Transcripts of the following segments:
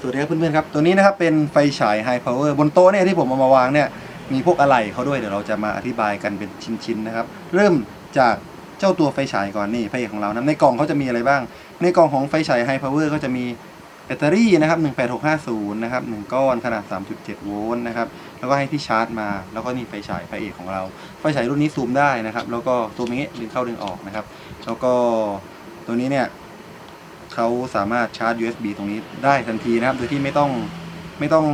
สวัสดีครับเพื่อนๆครับ ตัวนี้นะครับเป็นไฟฉาย High Power บนโต๊ะเนี่ยที่ผมเอามาวางเนี่ยมีพวกอะไหล่เขาด้วยเดี๋ยวเราจะมาอธิบายกันเป็นชิ้นๆนะครับ เริ่มจากเจ้าตัวไฟฉายก่อนนี่พระเอกของเรานะในกล่องเขาจะมีอะไรบ้าง ในกล่องของไฟฉาย High Power ก็จะมีแบตเตอรี่นะครับ18650นะครับหนึ่งก้อนขนาด 3.7 โวลต์นะครับแล้วก็ให้ที่ชาร์จมา แล้วก็นี่ไฟฉายพระเอกของเรา ไฟฉายรุ่นนี้ซูมได้นะครับ แล้วก็ซูมอย่างนี้ดึงเข้าดึงออกนะครับ แล้วก็ตัวนี้เนี่ย เขาสามารถชาร์จ USB ตรงนี้ได้ทันทีนะครับ โดยที่ไม่ต้องไม่ต้อง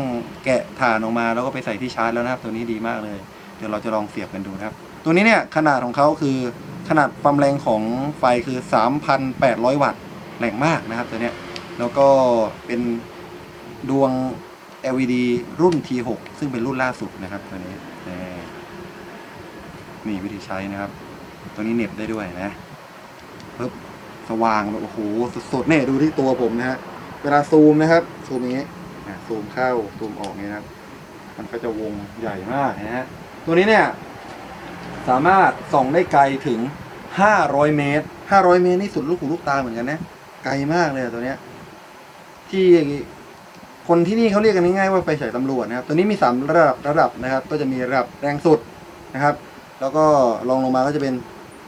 แกะฐานออกมาแล้วก็ไปใส่ที่ชาร์จแล้วนะครับ ตัวนี้ดีมากเลย เดี๋ยวเราจะลองเสียบกันดูนะครับ ตัวนี้เนี่ยขนาดของเขาคือขนาดความแรงของไฟคือ 3,800 วัตต์แรงมากนะครับตัวเนี้ยแล้วก็เป็นดวง LED รุ่น T6 ซึ่งเป็นรุ่นล่าสุดนะครับตัวนี้นี่นี่วิธีใช้นะครับ ตัวนี้เหน็บได้ด้วยนะปึ๊บ สว่างแบบโอ้โหสุดๆเนี่ยดูที่ตัวผมนะฮะเวลาซูมนะครับ ซูมอย่างนี้อะซูมเข้าซูมออกเนี่ยนะครับ มันก็จะวงใหญ่มากนะฮะตัวนี้เนี่ย สามารถส่องได้ไกลถึง 500 เมตร 500 เมตรนี่สุดลูกหูลูกตาเหมือนกันนะ ไกลมากเลยตัวเนี้ย ที่คนที่นี่เขาเรียกกันง่ายๆว่าไฟฉายตำรวจนะครับ ตัวนี้มีสามระดับระดับนะครับ ก็จะมีระดับแรงสุดนะครับ แล้วก็ลองลงมาก็จะเป็น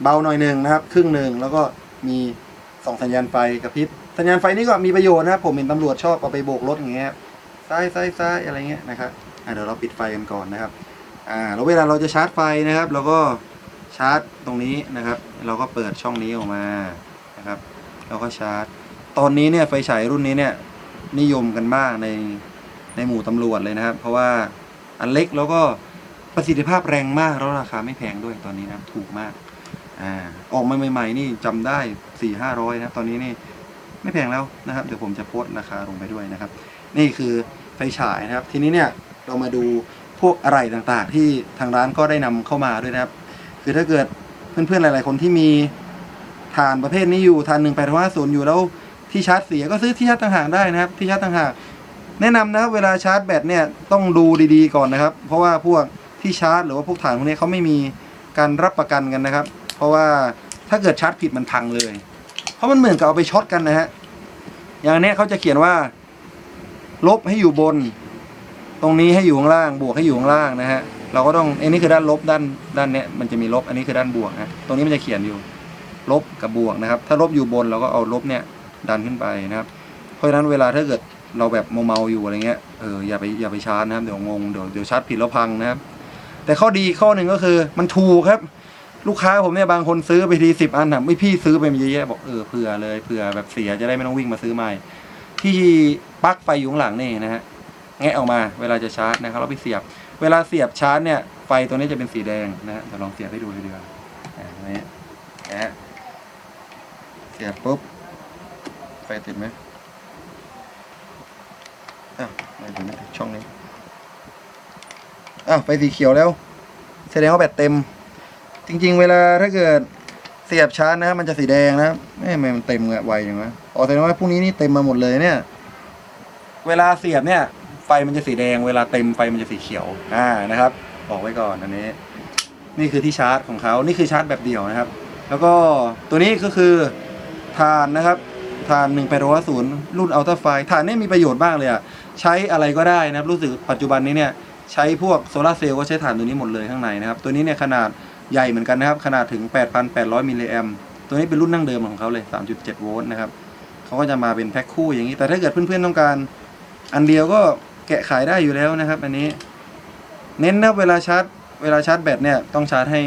เบาหน่อยหนึ่งนะครับ ครึ่งหนึ่งแล้วก็มี สองสัญญาณไฟกระพริบสัญญาณไฟนี่ก็มีประโยชน์นะครับ ผมเห็นตำรวจชอบเอาไปโบกรถอย่างเงี้ยซ้ายซ้ายซ้ายอะไรเงี้ยนะครับอะเดี๋ยวเราปิดไฟกันก่อนนะครับอ่าแล้วเวลาเราจะชาร์จไฟนะครับเราก็ชาร์จตรงนี้นะครับ เราก็เปิดช่องนี้ออกมานะครับแล้วก็ชาร์จ ตอนนี้เนี่ยไฟฉายรุ่นนี้เนี่ยนิยมกันมากในในหมู่ตำรวจเลยนะครับ เพราะว่าอันเล็กแล้วก็ประสิทธิภาพแรงมากแล้วราคาไม่แพงด้วยตอนนี้นะถูกมาก อ่าออกมาใหม่ ๆ นี่จำได้สี่ห้าร้อยนะครับ ตอนนี้นี่ไม่แพงแล้วนะครับ เดี๋ยวผมจะโพสต์ราคาลงไปด้วยนะครับ นี่คือไฟฉายนะครับ ทีนี้เนี่ยเรามาดูพวกอะไรต่างๆ ที่ทางร้านก็ได้นำเข้ามาด้วยนะครับ คือถ้าเกิดเพื่อนๆหลาย ๆ คนที่มีฐานประเภทนี้อยู่ฐานหนึ่งแปดห้าศูนย์อยู่แล้วที่ชาร์จเสียก็ซื้อที่ชาร์จต่างหากได้นะครับ ที่ชาร์จต่างหากแนะนำนะครับเวลาชาร์จแบตเนี่ยต้องดูดีๆก่อนนะครับ เพราะว่าพวกที่ชาร์จ หรือว่าพวกฐานพวกนี้เขาไม่มีการรับประกันกันนะครับ เพราะว่าถ้าเกิดชาร์จผิดมันพังเลย เพราะมันเหมือนกับเอาไปช็อตกันนะฮะ อย่างนี้เขาจะเขียนว่า ลบให้อยู่บน ตรงนี้ให้อยู่ข้างล่าง บวกให้อยู่ข้างล่างนะฮะ เราก็ต้องอันนี้คือด้านลบด้านด้านเนี้ยมันจะมีลบ อันนี้คือด้านบวกนะตรงนี้มันจะเขียนอยู่ ลบกับบวกนะครับ ถ้าลบอยู่บนเราก็เอาลบเนี่ยดันขึ้นไปนะครับ เพราะฉะนั้นเวลาถ้าเกิดเราแบบเมาๆอยู่อะไรเงี้ย เอออย่าไปอย่าไปชาร์จนะครับ เดี๋ยวงง เดี๋ยวเดี๋ยวชาร์จผิดแล้วพังนะครับ แต่ข้อดีข้อหนึ่งก็คือมันถูกครับ ลูกค้าผมเนี่ยบางคนซื้อไปทีสิบอันนะไม่พี่ซื้อไปมีเยอะแยะบอกเออเผื่อเลยเผื่อแบบเสียจะได้ไม่ต้องวิ่งมาซื้อใหม่ ที่ปลั๊กไฟอยู่ข้างหลังนี่นะฮะแงะออกมาเวลาจะชาร์จนะครับเราไปเสียบ เวลาเสียบชาร์จเนี่ยไฟตัวนี้จะเป็นสีแดงนะฮะเดี๋ยวลองเสียบให้ดูเลยดีกว่าอ่าตรงนี้นะฮะเสียบปุ๊บไฟติดไหมอ้าวไม่ถึงไม่ติดช่องนี้อ้าวไฟสีเขียวแล้ว แสดงว่าแบตเต็ม จริง ๆ เวลาถ้าเกิดเสียบชาร์จนะครับมันจะสีแดงนะครับเอ๊ะทำไมมันเต็มอะไวอย่างวะอ๋อแสดงว่าพวกนี้นี่เต็มมาหมดเลยเนี่ย เวลาเสียบเนี่ย ไฟมันจะสีแดง เวลาเต็มไฟมันจะสีเขียว อ่านะครับ บอกไว้ก่อนอันนี้ นี่คือที่ชาร์จของเขานี่คือชาร์จแบบเดี่ยวนะครับ แล้วก็ตัวนี้ก็คือฐานนะครับฐาน1 8 0 0รุ่นอัลตร้าไฟฐานนี่มีประโยชน์บ้างเลยอะใช้อะไรก็ได้นะครับ รู้สึกปัจจุบันนี้เนี่ย ใช้พวกโซลาเซลล์ก็ใช้ฐานตัวนี้หมดเลยข้างในนะครับ ตัวนี้เนี่ยขนาด ใหญ่เหมือนกันนะครับ ขนาดถึง 8,800 มิลลิแอมตัวนี้เป็นรุ่นนั่งเดิมของเขาเลย 3.7 โวลต์นะครับเขาก็จะมาเป็นแพ็คคู่อย่างนี้ แต่ถ้าเกิดเพื่อนๆต้องการ อันเดียวก็แกะขายได้อยู่แล้วนะครับ อันนี้ เน้นนะเวลาชาร์จ เวลาชาร์จแบตเนี่ยต้องชาร์จให้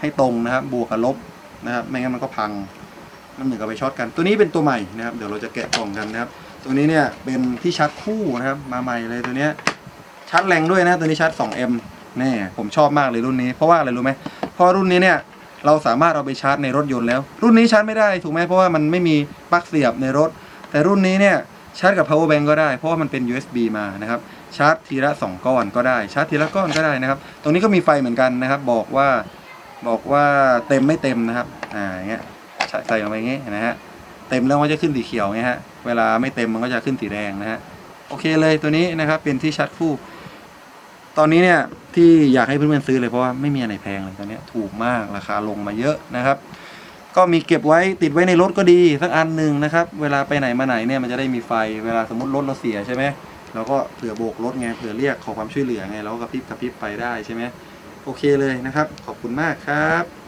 ให้ตรงนะครับ บวกกับลบนะครับ ไม่งั้นมันก็พัง มันเหมือนกับไปช็อตกัน ตัวนี้เป็นตัวใหม่นะครับ เดี๋ยวเราจะแกะกล่องกันนะครับ ตัวนี้เนี่ยเป็นที่ชาร์จคู่นะครับ มาใหม่เลยตัวเนี้ยชาร์จแรงด้วยนะ ตัวนี้ชาร์จ 2M แน่ผมชอบมากเลยรุ่นนี้ เพราะว่าอะไรรู้ไหม เพราะรุ่นนี้เนี่ยเราสามารถเอาไปชาร์จในรถยนต์แล้ว รุ่นนี้ชาร์จไม่ได้ถูกไหมเพราะว่ามันไม่มีปลั๊กเสียบในรถ แต่รุ่นนี้เนี่ยชาร์จกับ power bank ก็ได้ เพราะว่ามันเป็น USB มานะครับชาร์จทีละ 2 ก้อนก็ได้ชาร์จทีละก้อนก็ได้นะครับ ตรงนี้ก็มีไฟเหมือนกันนะครับ บอกว่าบอกว่าเต็มไม่เต็มนะครับอ่าอย่างเงี้ยใส่ลงไปอย่างงี้ยนะฮะเต็มแล้วมันจะขึ้นสีเขียวไงฮะเวลาไม่เต็มมันก็จะขึ้นสีแดงนะฮะโอเคเลยตัวนี้นะครับเป็นที่ชาร์จคู่ ตอนนี้เนี่ยที่อยากให้เพื่อนๆซื้อเลยเพราะว่าไม่มีอะไรแพงเลยตอนนี้ถูกมากราคาลงมาเยอะนะครับ ก็มีเก็บไว้ติดไว้ในรถก็ดีสักอันหนึ่งนะครับ เวลาไปไหนมาไหนเนี่ยมันจะได้มีไฟเวลาสมมติรถเราเสียใช่ไหมเราก็เผื่อโบกรถไงเผื่อเรียกขอความช่วยเหลือไงเราก็กระพริบกระพริบไปได้ใช่ไหมโอเคเลยนะครับ ขอบคุณมากครับ